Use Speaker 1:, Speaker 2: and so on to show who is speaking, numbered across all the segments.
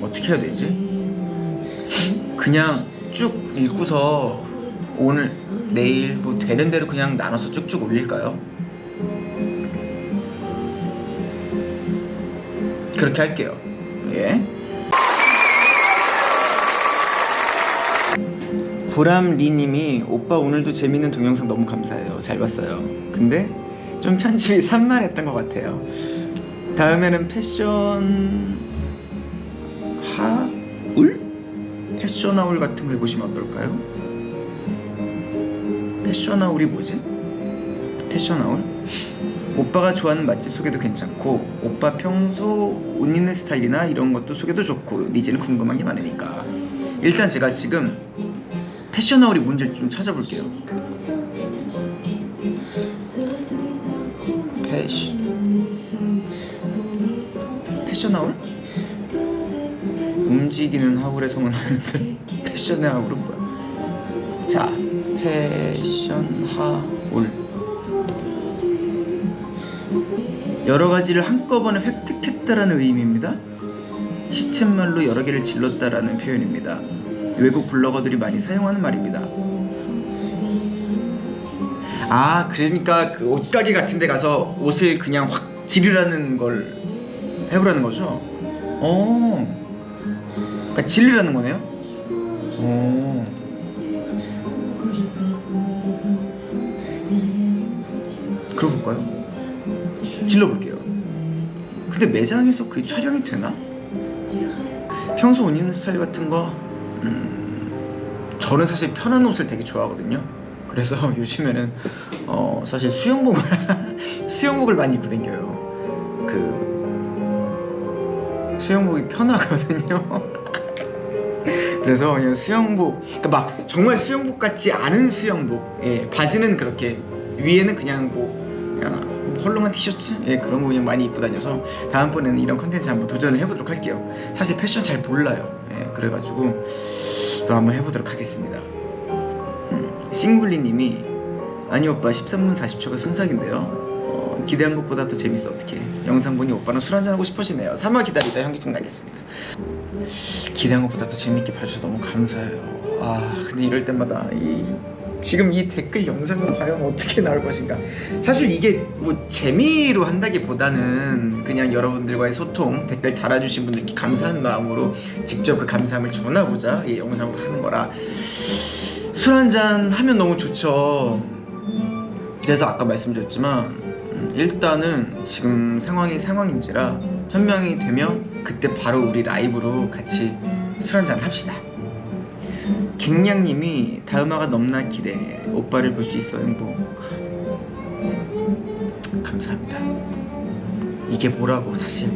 Speaker 1: 어떻게 해야 되지? 그냥 쭉 읽고서 오늘 내일 뭐 되는 대로 그냥 나눠서 쭉쭉 올릴까요? 그렇게 할게요. 예. 보람리님이 오빠 오늘도 재밌는 동영상 너무 감사해요. 잘 봤어요. 근데 좀 편집이 산만했던 것 같아요. 다음에는 패션 하울? 패션 하울 같은 거 해보시면 어떨까요? 패션 하울이 뭐지? 패션 하울? 오빠가 좋아하는 맛집 소개도 괜찮고 오빠 평소 옷 입는 스타일이나 이런 것도 소개도 좋고 니즈는 궁금한 게 많으니까 일단 제가 지금 패션하울이 뭔지 좀 찾아볼게요 패션 패션하울? 움직이는 하울에 성은하는데 패션의 하울은 뭐야? 자, 패션 하울 여러 가지를 한꺼번에 획득했다라는 의미입니다. 시쳇말로 여러 개를 질렀다라는 표현입니다. 외국 블로거들이 많이 사용하는 말입니다. 아, 그러니까 그 옷가게 같은 데 가서 옷을 그냥 확 지르라는 걸 해보라는 거죠? 어. 그러니까 질리라는 거네요? 오. 그러볼까요? 질러볼게요. 근데 매장에서 그게 촬영이 되나? 평소 옷 입는 스타일 같은 거, 음, 저는 사실 편한 옷을 되게 좋아하거든요. 그래서 요즘에는 어, 사실 수영복을 수영복을 많이 입고 다녀요. 그 수영복이 편하거든요. 그래서 그냥 수영복, 그러니까 막 정말 수영복 같지 않은 수영복. 예, 바지는 그렇게 위에는 그냥 뭐 그냥 헐렁한 티셔츠, 예, 그런 거 그냥 많이 입고 다녀서 다음번에는 이런 컨텐츠 한번 도전을 해보도록 할게요. 사실 패션 잘 몰라요. 예, 그래가지고 또 한번 해보도록 하겠습니다. 음, 싱블리님이 아니 오빠 13분 40초가 순삭인데요. 어, 기대한 것보다 더 재밌어 어떻게? 영상 보니 오빠랑 술 한잔 하고 싶어지네요. 3화 기다리다 현기증 나겠습니다. 기대한 것보다 더 재밌게 봐주셔서 너무 감사해요. 아 근데 이럴 때마다 이 지금 이 댓글 영상은 과연 어떻게 나올 것인가? 사실 이게 뭐 재미로 한다기보다는 그냥 여러분들과의 소통 댓글 달아주신 분들께 감사한 마음으로 직접 그 감사함을 전하고자 이 영상으로 하는 거라 술 한잔 하면 너무 좋죠. 그래서 아까 말씀드렸지만 음, 일단은 지금 상황이 상황인지라 천명이 되면 그때 바로 우리 라이브로 같이 술 한잔 합시다. 갱냥님이 다음화가 넘나 기대. 오빠를 볼 수 있어 행복. 감사합니다. 이게 뭐라고 사실.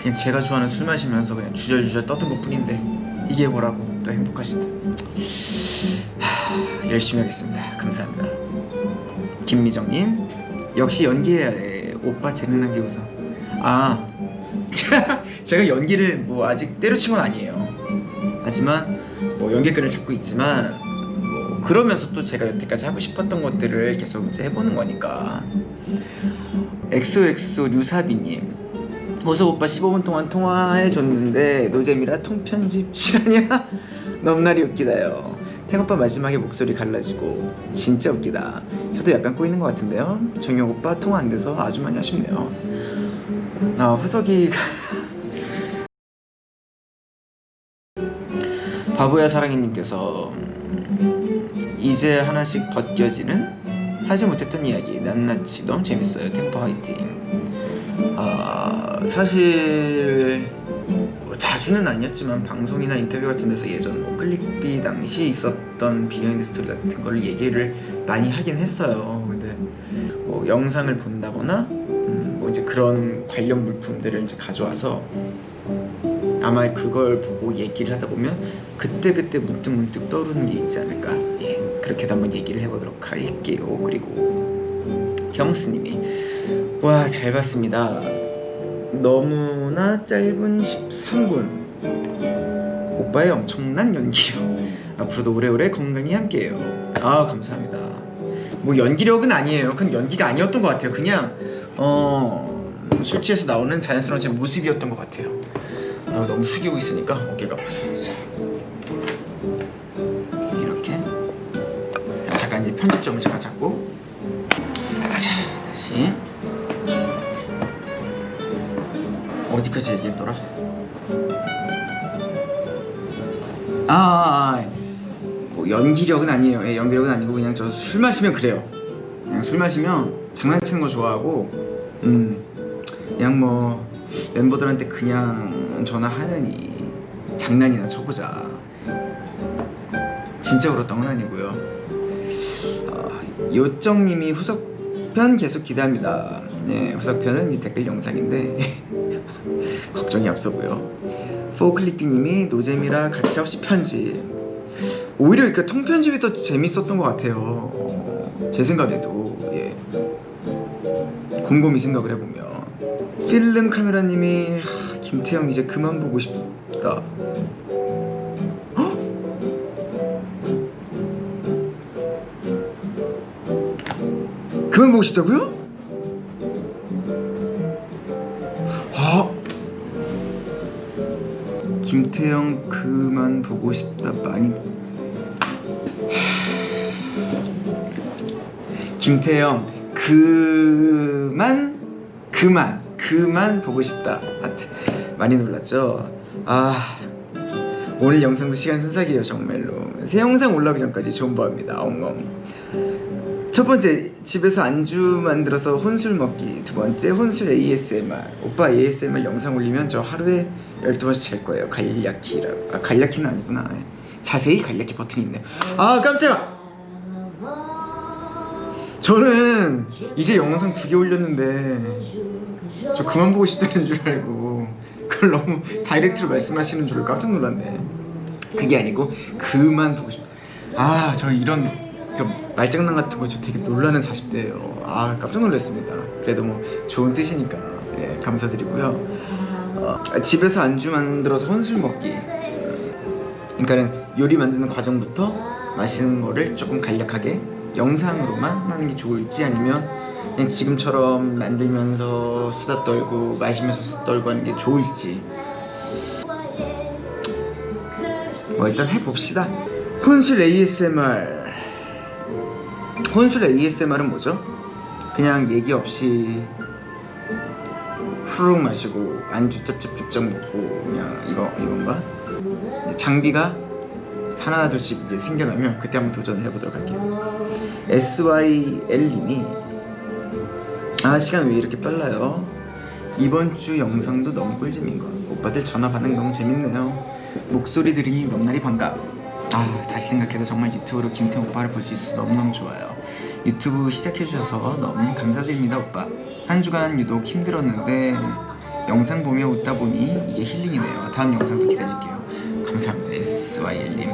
Speaker 1: 그냥 제가 좋아하는 술 마시면서 그냥 주저주저 떠든 것 뿐인데 이게 뭐라고 또 행복하시다. 하, 열심히 하겠습니다. 감사합니다. 김미정님 역시 연기해야 돼. 오빠 재능 남기고서 아 제가 연기를 뭐 아직 때려친 건 아니에요. 하지만 뭐 연계끈을 잡고 있지만 뭐 그러면서 또 제가 여태까지 하고 싶었던 것들을 계속 이제 해보는 거니까. 엑소엑소 류사비님. 보석 오빠 15분 동안 통화해줬는데 노잼이라 통편집 실화냐? 넘날이 웃기다요. 태오빠 마지막에 목소리 갈라지고 진짜 웃기다. 혀도 약간 꼬이는 것 같은데요? 정혁 오빠 통화 안 돼서 아주 많이 아쉽네요. 아 후석이가 바보야 사랑이님께서 음, 이제 하나씩 벗겨지는 하지 못했던 이야기. 낱낱이 너무 재밌어요. 템포 화이팅. 아 사실 뭐 자주는 아니었지만 방송이나 인터뷰 같은 데서 예전 뭐 클릭비 당시 있었던 비하인드 스토리 같은 걸 얘기를 많이 하긴 했어요. 근데 뭐 영상을 본다거나 음, 뭐 이제 그런 관련 물품들을 이제 가져와서 아마 그걸 보고 얘기를 하다 보면 그때그때 문득 문득 떠오르는 게 있지 않을까? 예 그렇게도 한번 얘기를 해보도록 할게요. 그리고 경스님이 와 잘 봤습니다. 너무나 짧은 13분. 오빠의 엄청난 연기력. 앞으로도 오래오래 건강히 함께해요. 아 감사합니다. 뭐 연기력은 아니에요. 그건 연기가 아니었던 것 같아요. 그냥 어 술 취해서 나오는 자연스러운 제 모습이었던 것 같아요. 아, 너무 숙이고 있으니까 어깨가 아파서. 자 편집점을 제가 잡고 자 다시 어디까지 얘기했더라? 아, 아, 아, 뭐 연기력은 아니에요. 예, 연기력은 아니고 그냥 저 술 마시면 그래요. 그냥 술 마시면 장난치는 거 좋아하고, 음, 그냥 뭐 멤버들한테 그냥 전화하느니 장난이나 쳐보자. 진짜 울었던 건 아니고요. 아, 요정님이 후속편 계속 기대합니다. 네, 후속편은 이 댓글 영상인데 걱정이 앞서고요. 포클리피님이 노잼이라 가차없이 편집. 오히려 그러니까 통편집이 더 재밌었던 것 같아요. 어, 제 생각에도 예. 곰곰이 생각을 해보면 필름 카메라님이 하, 김태형 이제 그만 보고 싶다. 그만 보고 싶다고요? 아. 김태형 그만 보고 싶다 많이. 김태형 그만 그만 그만 보고 싶다. 하트. 많이 놀랐죠? 아. 오늘 영상도 시간 순삭이에요 정말로. 새 영상 올라오기 전까지 존버합니다. 엉엉 첫 번째 집에서 안주 만들어서 혼술 먹기 두 번째 혼술 ASMR 오빠 ASMR 영상 올리면 저 하루에 12번씩 잘 거예요. 갈야키라고 아 갈야키는 아니구나. 예. 자세히 갈야키 버튼이 있네. 아 깜짝아 저는 이제 영상 두 개 올렸는데 저 그만 보고 싶다는 줄 알고 그걸 너무 다이렉트로 말씀하시는 줄 깜짝 놀랐네. 그게 아니고 그만 보고 싶다 아 저 이런 그 말장난 같은 거저 되게 놀라는 40대예요. 아 깜짝 놀랐습니다. 그래도 뭐 좋은 뜻이니까. 예, 감사드리고요. 어, 집에서 안주 만들어서 혼술 먹기. 그러니까는 요리 만드는 과정부터 마시는 거를 조금 간략하게 영상으로만 하는 게 좋을지 아니면 그냥 지금처럼 만들면서 수다 떨고 마시면서 수다 떨고 하는 게 좋을지. 뭐 일단 해봅시다. 혼술 ASMR 혼술 ASMR은 뭐죠? 그냥 얘기 없이 후루룩 마시고 안주 쩝쩝쩝쩝 먹고 그냥 이거 이건가? 장비가 하나 둘씩 이제 생겨나면 그때 한번 도전을 해보도록 할게요. SYL님이 아 시간 왜 이렇게 빨라요? 이번 주 영상도 너무 꿀잼인 것. 오빠들 전화 반응 너무 재밌네요. 목소리 들으니 넘나리 반갑. 아 다시 생각해도 정말 유튜브로 김태형 오빠를 볼 수 있어서 너무너무 좋아요. 유튜브 시작해주셔서 너무 감사드립니다 오빠. 한 주간 유독 힘들었는데 영상 보며 웃다 보니 이게 힐링이네요. 다음 영상도 기다릴게요. 감사합니다 SYL님.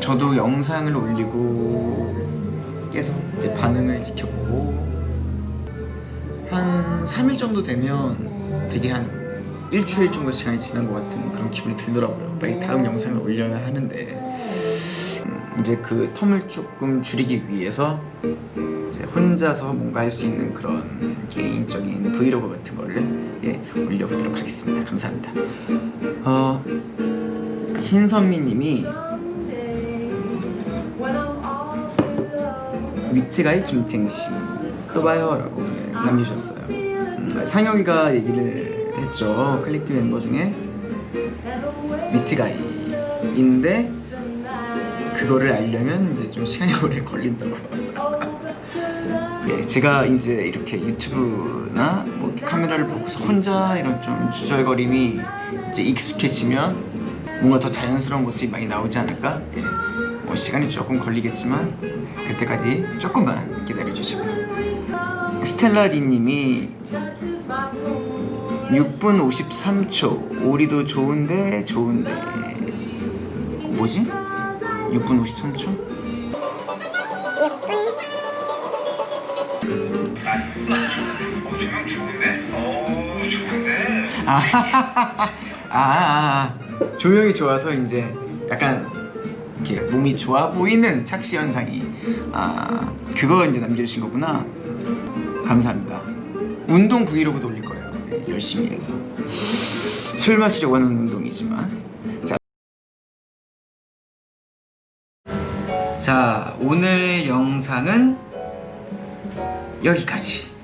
Speaker 1: 저도 영상을 올리고 계속 이제 반응을 지켜보고 한 3일 정도 되면 되게 한 일주일 정도 시간이 지난 것 같은 그런 기분이 들더라고요. 빨리 다음 영상을 올려야 하는데 음, 이제 그 텀을 조금 줄이기 위해서 이제 혼자서 뭔가 할 수 있는 그런 개인적인 브이로그 같은 거를 예, 올려보도록 하겠습니다. 감사합니다. 어, 신선미님이 위트가의 김탱씨 또 봐요라고 네, 남겨주셨어요. 음, 상혁이가 얘기를 했죠. 클릭비 멤버 중에 위트가이인데 그거를 알려면 이제 좀 시간이 오래 걸린다고. 예, 제가 이제 이렇게 유튜브나 뭐 카메라를 보고서 혼자 이런 좀 주절거림이 이제 익숙해지면 뭔가 더 자연스러운 모습이 많이 나오지 않을까? 예, 뭐 시간이 조금 걸리겠지만 그때까지 조금만 기다려 주시고요. 스텔라리님이 6분 53초 오리도 좋은데 좋은데 뭐지? 6분 53초?
Speaker 2: 어, 조명 좋은데? 어, 좋은데?
Speaker 1: 아, 아, 아, 아. 조명이 좋아서 이제 약간 이렇게 몸이 좋아 보이는 착시 현상이 아 그거 이제 남겨주신 거구나. 감사합니다. 운동 브이로그도 올릴 거예요. 네, 열심히 해서 술 마시려고 하는 운동이지만. 자, 자 오늘 영상은 여기까지.